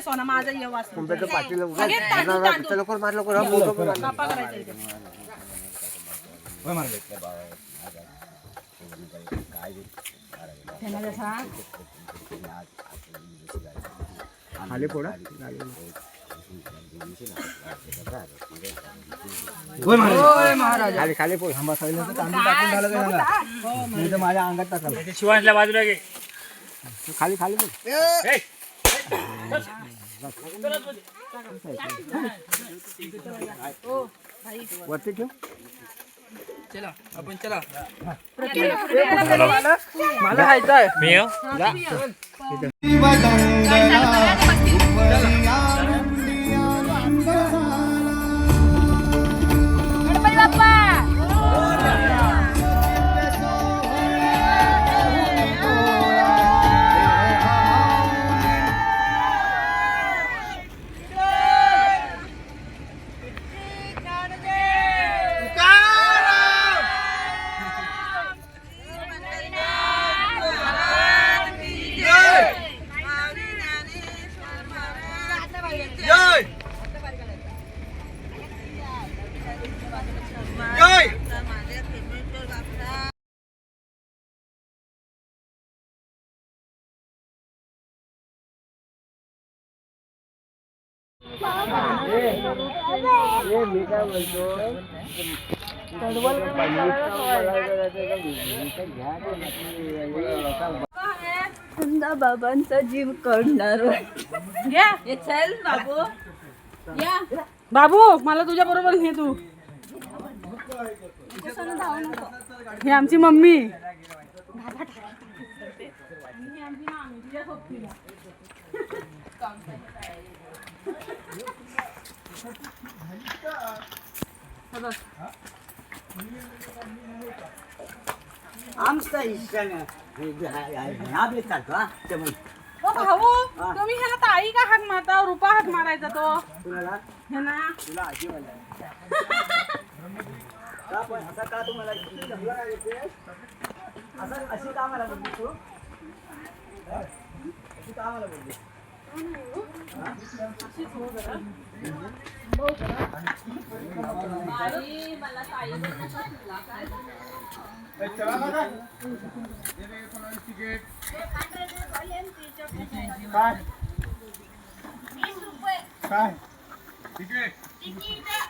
सोना माझा ये वाचून. लवकर मार लवकर. कापा करायचा. त्यांना जसा खाली फोडा खाली खाली फोड माझ्या अंगात टाकाल. शिवांशला बाजूला घे. खाली खाली फोड वरती ठेव. मी? येऊ? गणपती मी काय बोलतो? समजा बाबांचा जीव काढणार घ्या. हे चल बाबू. या बाबू मला तुझ्या बरोबर घे तू. ही आमची मम्मी. आमचा इच्छानं ह्या बी चालतो हा त्यामुळे ओ भाऊ तुम्ही ह्याला ताई का हाक मारता रुपा हाक मारायचा तो तुला हे ना तुला आजी का पण असा का तुम्हाला किती जमलं काय अशी कामाला बोलली काय हा? तिकीट का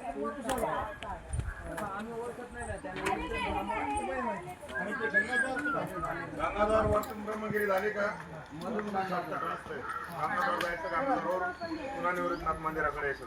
मला बोलली गंगाधर वर्तन ब्रह्मगिरी झाली का? मधून शॉर्टकट रस्ते गंगाधर जायचं गंगाधरवर पुन्हा निवृत्तनाथ मंदिराकडे यायचं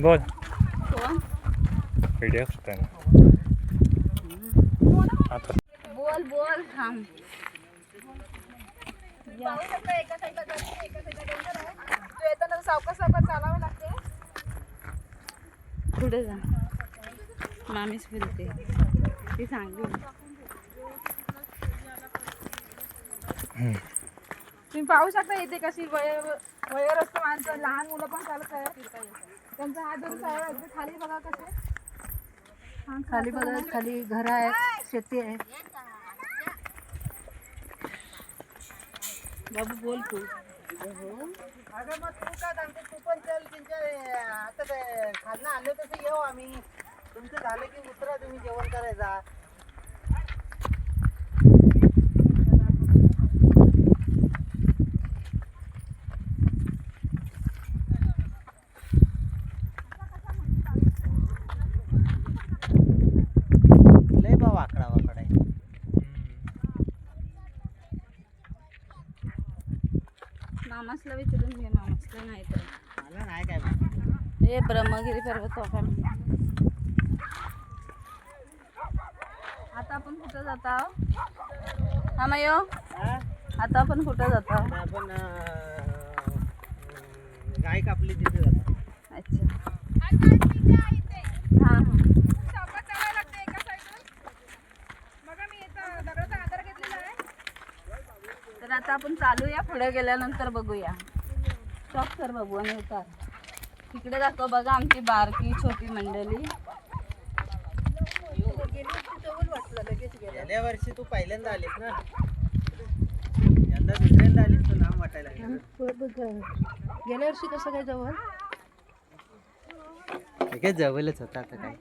बोल. व्हिडिओ आता. बोल बोल थांब. येताना सावकाश सावकाश चालावं लागते. पुढे जा. मामीच फिरते. ती सांगली. तुम्ही पाहू शकता इथे कशी वय वयरस्त माणसं लहान मुलं पण चालत आहे त्यांचा हात धरून चालत आहे. खाली बघा कसे खाली बघा. खाली घर आहेत शेती आहे. बाबू बोल तू. अगं मग तू काय सांगते? तू पण चल त्यांच्या आता खाल्लं आलं तसं येऊ आम्ही. तुमचं झालं की उतरा तुम्ही जेवण करायचा मामासला विचारून घे मामासला नाही तर. मला नाही काय माहिती. हे ब्रह्मगिरी पर्वत वाटा आता आपण कुठं जात आहोत? हा मयो हा? आता आपण कुठं जात आहोत? आपण गाय कापली तिथे जातो अच्छा इथे हां हां सावकाश चालायला लागते एका साईडून बघा मी इथं दगडाचा आधार घेतलेला आहे तर आता आपण चालूया पुढे गेल्यानंतर बघूया. स्टॉप कर बघू आणि उतार. तिकडे दाखव बघा आमची बारकी छोटी मंडळी. गेल्या वर्षी तू पहिल्यांदा आलीस ना? यंदा दुसऱ्यांदा आलीस नाम वाटायला गेल्या वर्षी कसं काय जवळ? काय जवळच होता आता काय.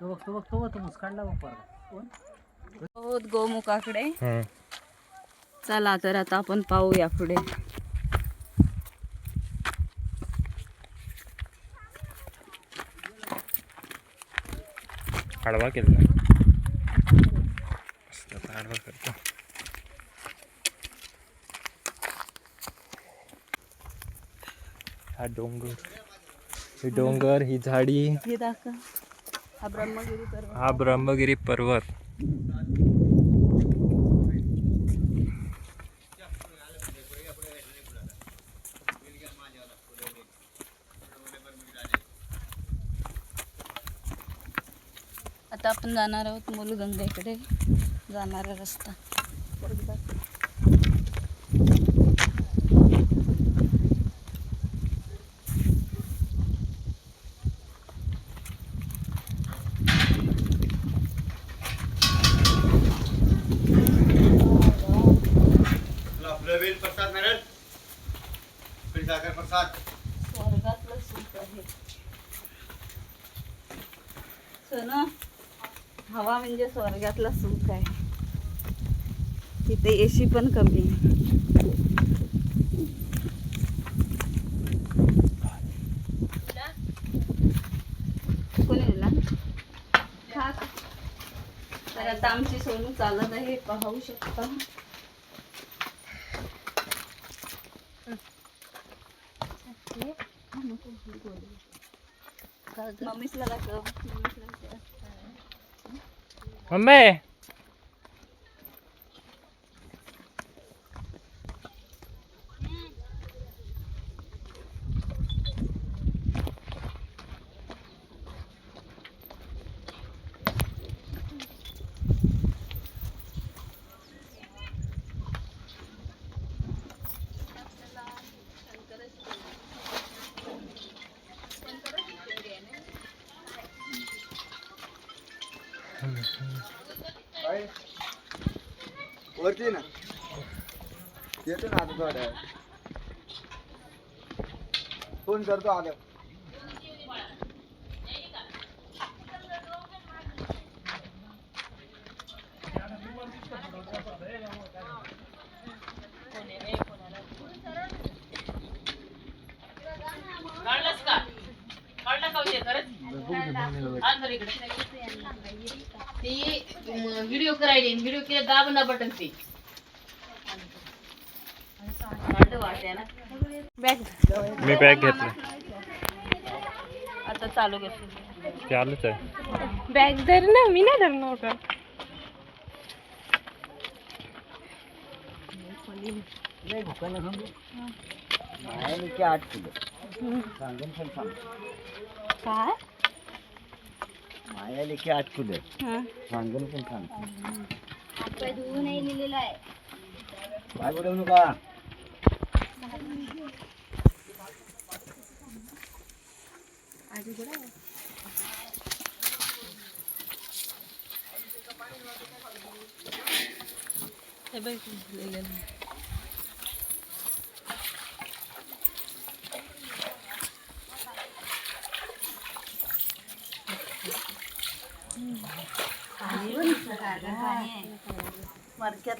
तो बघ तो बघ तो बघ तो बघ परत. बहुत गोमुखाकडे. चला तर आता आपण पाहूया पुढे. आडवा केला आडवा करतो. हा डोंगर. ही डोंगर ही झाडी. हे दाखव. हा ब्रह्मगिरी पर्वत. हा ब्रह्मगिरी पर्वत. आता आपण जाणार आहोत मुलगंगेकडे जाणारा रस्ता. स्वर्गातलं सुख आहे. सोनं हवा म्हणजे स्वर्गातलं सुख आहे. तिथे एसी पण कमी. तर आता आमची सोनू चालत आहे पाहू शकता. मम्मीसला दाखव मम्मीसला विचार. मम्मी वरती ना. येतो ना आता थोड्या फोन करतो आलं. व्हिडिओ करायली व्हिडिओ केला दाब ना बटन ते मी बॅग घेतला आता चालू करते चालूच आहे. बॅग धर ना मी नाही धरणार होता. नाही भुकायला सांगू आठ किलो. सांगून सांग काय माया लेखी आठ किलो हा. सांगून पण सांग काय धुवून नाही लिहिलेलं आहे काय बोलू नका हे बघ लिहिलेलं. मडक्यात